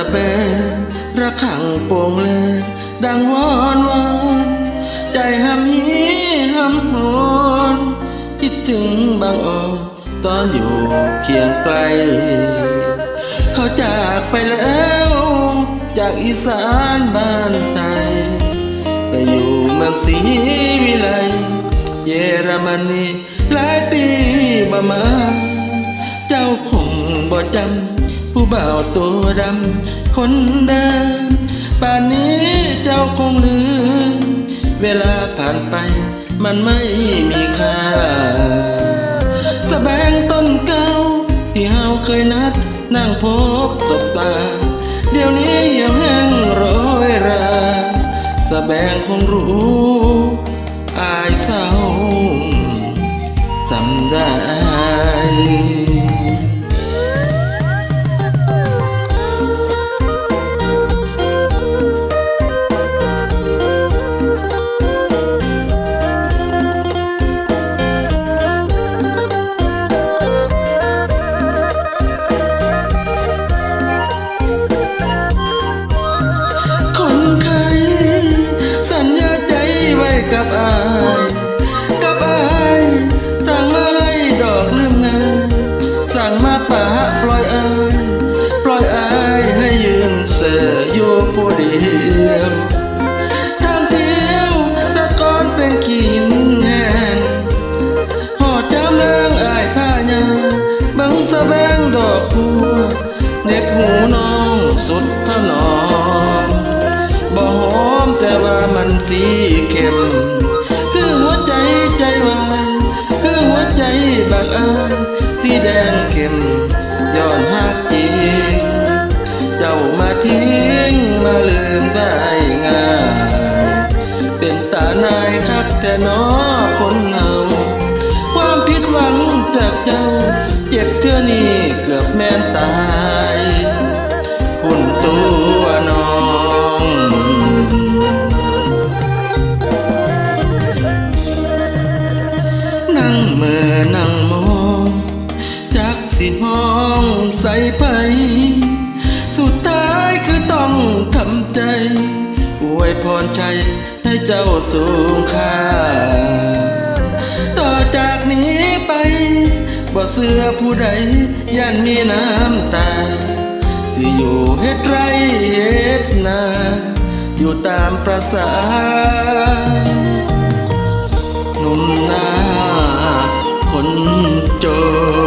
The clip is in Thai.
ะเบระขังโป่งแลดังวอนวอนใจหำฮีหำหอนคิดถึงบางออนตอนอยู่เคียงไกล เขาจากไปแล้ว จากอีสานบ้านไทยไปอยู่เมืองศรีวิไลเยอรมนีหลายปีบ่มา เจ้าคงบ่จำ ผู้เบาตัวดำคนเดิมป่านนี้เจ้าคงลืม เวลาผ่านไปมันไม่มีค่าสแบงต้นเก่าที่เฮาเคยนัดนั่งพบจบตาายกับอายสั่งมาไล่ดอกลืมงานสั่งมาป่าปล่อยอายปล่อยอายให้ยืนเสืออยู่ผู้เดียวทางเที่ยวตะกอนเป็นขีนแห้งหอดจำเลื่องอายผ้ายาบังสะแบงดอกบัวเน็บหูน้องสุดถนอมบ่หอมแต่ว่ามันสีเข้ม ย้อนหักจริง เจ้ามาทิ้งมาลืมได้ง่ายเป็นตานายคักแต่นอคนเอาความผิดหวังจากเจ้า เจ็บเท่านี้เกือบแม่นตายพุ่นตัวน้องนั่งเมื่อนั่งมองจักสิห้อง ใส่ไป สุดท้ายคือต้องทำใจอวยพรใจให้เจ้าสูงค่า ต่อจากนี้ไปบ่เสื้อผู้ใดย่านมีน้ำตา สิอยู่เฮ็ดไรเฮ็ดนา อยู่ตามประสาหนุ่มนาคนจน